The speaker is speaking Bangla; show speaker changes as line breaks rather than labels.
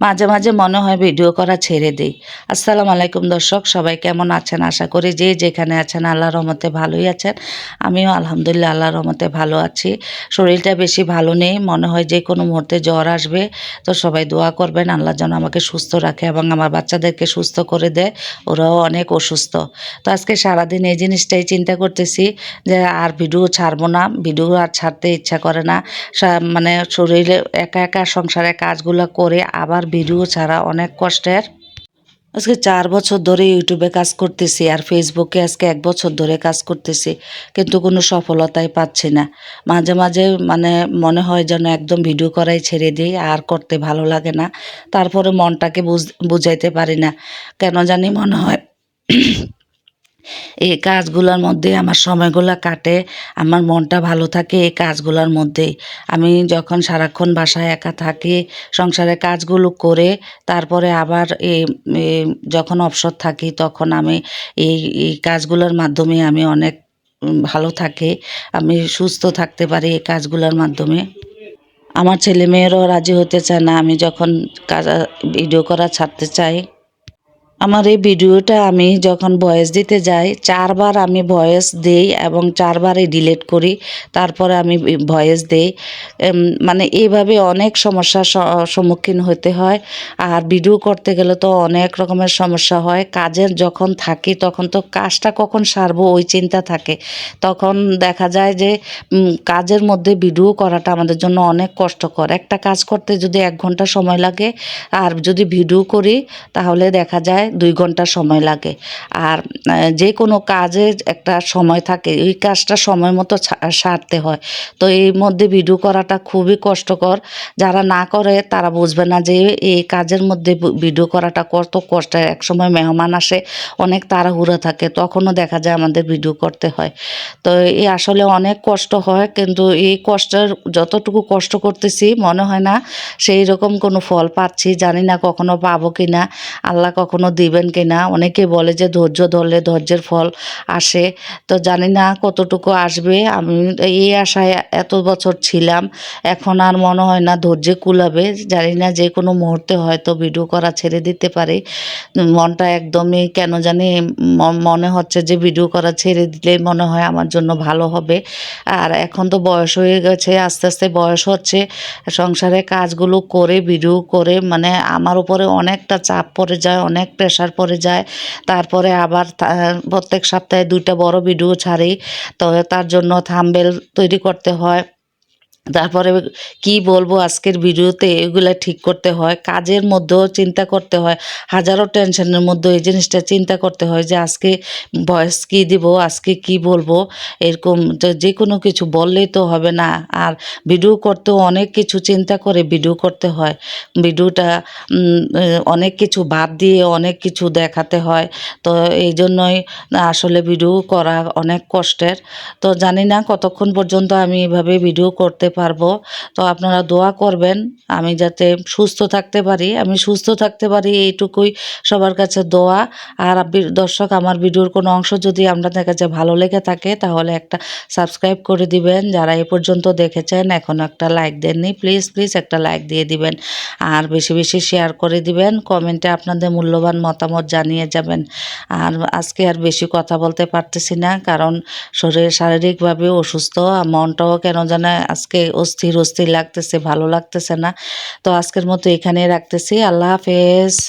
মাঝে মাঝে মনে হয় ভিডিও করা ছেড়ে দিই। আসসালামু আলাইকুম দর্শক, সবাই কেমন আছেন? আশা করি যে যেখানে আছেন আল্লাহর রহমতে ভালোই আছেন। আমিও আলহামদুলিল্লাহ আল্লাহর রহমতে ভালো আছি। শরীরটা বেশি ভালো নেই, মনে হয় যে কোনো মুহূর্তে জ্বর আসবে। তো সবাই দোয়া করবেন, আল্লাহ যেন আমাকে সুস্থ রাখে এবং আমার বাচ্চাদেরকে সুস্থ করে দেয়। ওরাও অনেক অসুস্থ। তো আজকে সারাদিন এই জিনিসটাই চিন্তা করতেছি যে আর ভিডিও ছাড়বো না। ভিডিও আর ছাড়তে ইচ্ছা করে না। মানে শরীরে একা একা সংসারে কাজগুলো করে আবার ভিডিও ছাড়া অনেক কষ্টের। আজকে চার বছর ধরে ইউটিউবে কাজ করতেছি আর ফেসবুকে আজকে এক বছর ধরে কাজ করতেছি, কিন্তু কোনো সফলতাই পাচ্ছি না। মাঝে মাঝে মানে মনে হয় যেন একদম ভিডিও করাই ছেড়ে দিই, আর করতে ভালো লাগে না। তারপরে মনটাকে বুঝ, বুঝাইতে পারি না। কেন জানি মনে হয় এই কাজগুলোর মধ্যে আমার সময়গুলো কাটে, আমার মনটা ভালো থাকে এই কাজগুলোর মধ্যে। আমি যখন সারাক্ষণ বাসায় একা থাকি সংসারের কাজগুলো করে, তারপরে আবার এই যখন অবসর থাকি, তখন আমি এই এই কাজগুলোর মাধ্যমে আমি অনেক ভালো থাকি, আমি সুস্থ থাকতে পারি এই কাজগুলোর মাধ্যমে। আমার ছেলে মেয়েরাও রাজি হতে চায় না, আমি যখন কাজ, ভিডিও করা ছাড়তে চাই আমার এই ভিডিওটা আমি যখন ভয়েস দিতে যাই, চারবার আমি ভয়েস দেই এবং চারবারই ডিলিট করি, তারপরে আমি ভয়েস দেই। মানে এইভাবে অনেক সমস্যার সম্মুখীন হতে হয়। আর ভিডিও করতে গেলে তো অনেক রকমের সমস্যা হয়। কাজের যখন থাকি, তখন তো কাজটা কখন সারবো ওই চিন্তা থাকে। তখন দেখা যায় যে কাজের মধ্যে ভিডিও করাটা আমাদের জন্য অনেক কষ্টকর। একটা কাজ করতে যদি এক ঘণ্টা সময় লাগে, আর যদি ভিডিও করি, তাহলে দেখা যায় দুই ঘণ্টা সময় লাগে। আর যে কোনো কাজের একটা সময় থাকে, এই কাজটা সময় মতো সারতে হয়। তো এই মধ্যে ভিডিও করাটা খুবই কষ্টকর। যারা না করে, তারা বুঝবে না যে এই কাজের মধ্যে ভিডিও করাটা কত কষ্টের। এক সময় মেহমান আসে, অনেক তাড়াহুড়ো থাকে, তখনও দেখা যায় আমাদের ভিডিও করতে হয়। তো এই আসলে অনেক কষ্ট হয়, কিন্তু এই কষ্টের যতটুকু কষ্ট করতেছি, মনে হয় না সেই রকম কোনো ফল পাচ্ছি। জানি না কখনো পাবো কি না আল্লাহ কখনো দিবেন কি না অনেকে বলে যে ধৈর্য ধরলে ধৈর্যের ফল আসে। তো জানি না কতটুকু আসবে। আমি এই আশায় এত বছর ছিলাম। এখন আর মনে হয় না ধৈর্য কুলাবে। জানি না যে কোনো মুহূর্তে হয়তো ভিডিও করা ছেড়ে দিতে পারে। মনটা একদমই কেন জানি মনে হচ্ছে যে ভিডিও করা ছেড়ে দিলে মনে হয় আমার জন্য ভালো হবে। আর এখন তো বয়স হয়ে গেছে, আস্তে আস্তে বয়স হচ্ছে। সংসারে কাজগুলো করে ভিডিও করে মানে আমার উপরে অনেকটা চাপ পড়ে যায় অনেক প্রেশার পড়ে যায়। তারপরে আবার প্রত্যেক সপ্তাহে দুইটা বড় ভিডিও ছাড়ি। তো তার জন্য থাম্বেল তৈরি করতে হয়। তারপরে কি বলব আজকের ভিডিওতে এগুলা ঠিক করতে হয়। কাজের মধ্যেও চিন্তা করতে হয়। হাজারো টেনশনের মধ্যে এই জিনিসটা চিন্তা করতে হয় যে আজকে ভয়েস কি দিব, আজকে কি বলব? এরকম যে কোনো কিছু বললেই তো হবে না। আর ভিডিও করতেও অনেক কিছু চিন্তা করে ভিডিও করতে হয়। ভিডিওটা অনেক কিছু বাদ দিয়ে অনেক কিছু দেখাতে হয়। তো এই জন্যই আসলে ভিডিও করা অনেক কষ্টের। তো জানি না কতক্ষণ পর্যন্ত আমি এভাবে ভিডিও করতে পারব। তো আপনারা দোয়া করবেন, আমি যাতে সুস্থ থাকতে পারি, আমি সুস্থ থাকতে পারি এইটুকুই সবার কাছে দোয়া। আর দর্শক, আমার ভিডিওর কোনো অংশ যদি আপনাদের কাছে ভালো লেগে থাকে, তাহলে একটা সাবস্ক্রাইব করে দিবেন। যারা এ পর্যন্ত দেখেছেন, এখন একটা লাইক দেননি, প্লিজ প্লিজ একটা লাইক দিয়ে দিবেন। আর বেশি বেশি শেয়ার করে দিবেন, কমেন্টে আপনাদের মূল্যবান মতামত জানিয়ে যাবেন। আর আজকে আর বেশি কথা বলতে পারতেছি না, কারণ শরীর শারীরিকভাবে অসুস্থ মনটাও কেন যেন আজকে অস্থির অস্থির লাগতেছে ভালো লাগতেছে না। তো আজকের মতো এখানে রাখতেছি। আল্লাহ হাফেজ।